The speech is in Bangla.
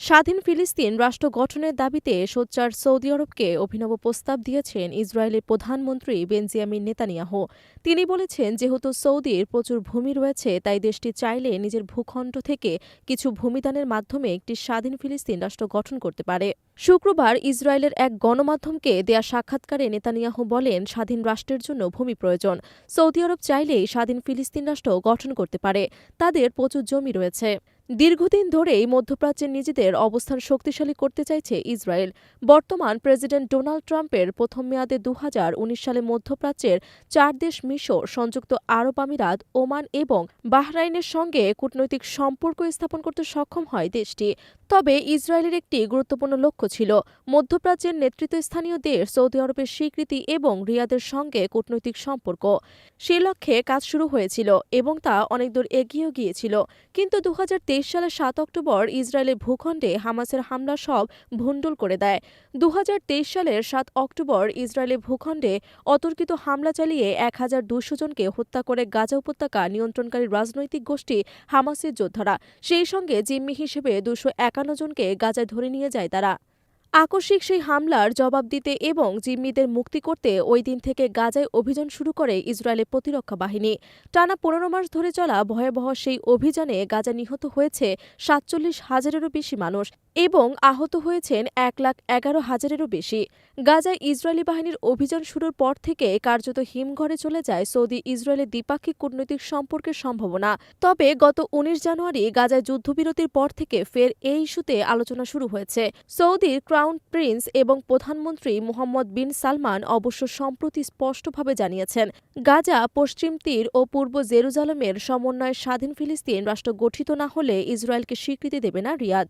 স্বাধীন ফিলিস্তিন রাষ্ট্র গঠনের দাবিতে সোচ্চার সৌদি আরবকে অভিনব প্রস্তাব দিয়েছেন ইসরায়েলের প্রধানমন্ত্রী বেনজিয়ামিন নেতানিয়াহু। তিনি বলেছেন, যেহেতু সৌদির প্রচুর ভূমি রয়েছে, তাই দেশটি চাইলে নিজের ভূখণ্ড থেকে কিছু ভূমিদানের মাধ্যমে একটি স্বাধীন ফিলিস্তিন রাষ্ট্র গঠন করতে পারে। শুক্রবার ইসরায়েলের এক গণমাধ্যমকে দেয়া সাক্ষাৎকারে নেতানিয়াহু বলেন, স্বাধীন রাষ্ট্রের জন্য ভূমি প্রয়োজন। সৌদি আরব চাইলেই স্বাধীন ফিলিস্তিন রাষ্ট্র গঠন করতে পারে। তাদের প্রচুর জমি রয়েছে। দীর্ঘদিন ধরেই মধ্যপ্রাচ্যে নিজেদের অবস্থান শক্তিশালী করতে চাইছে ইসরায়েল। বর্তমান প্রেসিডেন্ট ডোনাল্ড ট্রাম্পের প্রথম মেয়াদে দু হাজার উনিশ সালে মধ্যপ্রাচ্যের চার দেশ মিশর, সংযুক্ত আরব আমিরাত, ওমান এবং বাহরাইনের সঙ্গে কূটনৈতিক সম্পর্ক স্থাপন করতে সক্ষম হয় দেশটি। তবে ইসরায়েলের একটি গুরুত্বপূর্ণ লক্ষ্য ছিল মধ্যপ্রাচ্যের নেতৃত্বস্থানীয় দেশ সৌদি আরবের স্বীকৃতি এবং রিয়াদের সঙ্গে কূটনৈতিক সম্পর্ক। সে লক্ষ্যে কাজ শুরু হয়েছিল এবং তা অনেক দূর এগিয়েও গিয়েছিল। কিন্তু দু সালের সাত অক্টোবর ইসরায়েলের ভূখণ্ডে হামাসের হামলা সব ভণ্ডুল করে দেয়। দুহাজার তেইশ সালের সাত অক্টোবর ইসরায়েলের ভূখণ্ডে অতর্কিত হামলা চালিয়ে এক হাজার দুশো জনকে হত্যা করে গাজা উপত্যকা নিয়ন্ত্রণকারী রাজনৈতিক গোষ্ঠী হামাসের যোদ্ধারা। সেই সঙ্গে জিম্মি হিসেবে দুশো একান্ন জনকে গাজায় ধরে নিয়ে যায় তারা। আকস্মিক সেই হামলার জবাব দিতে এবং জিম্মিদের মুক্তি করতে ওই দিন থেকে গাজায় অভিযান শুরু করে ইসরায়েলের প্রতিরক্ষা বাহিনী। টানা পনেরো মাস ধরে চলা ভয়াবহ সেই অভিযানে গাজা নিহত হয়েছে সাতচল্লিশ হাজারেরও বেশি মানুষ। এবং আহত হয়েছেন এক লাখ এগারো হাজারেরও বেশি। গাজায় ইসরায়েলি বাহিনীর অভিযান শুরুর পর থেকে কার্যত হিমঘরে চলে যায় সৌদি ইসরায়েলের দ্বিপাক্ষিক কূটনৈতিক সম্পর্কের সম্ভাবনা। তবে গত উনিশ জানুয়ারি গাজায় যুদ্ধবিরতির পর থেকে ফের এই ইস্যুতে আলোচনা শুরু হয়েছে। সৌদির ক্রাউন প্রিন্স এবং প্রধানমন্ত্রী মোহাম্মদ বিন সালমান অবশ্য সম্প্রতি স্পষ্টভাবে জানিয়েছেন, গাজা, পশ্চিম তীর ও পূর্ব জেরুজালেমের সমন্বয়ে স্বাধীন ফিলিস্তিন রাষ্ট্র গঠিত না হলে ইসরায়েলকে স্বীকৃতি দেবে না রিয়াদ।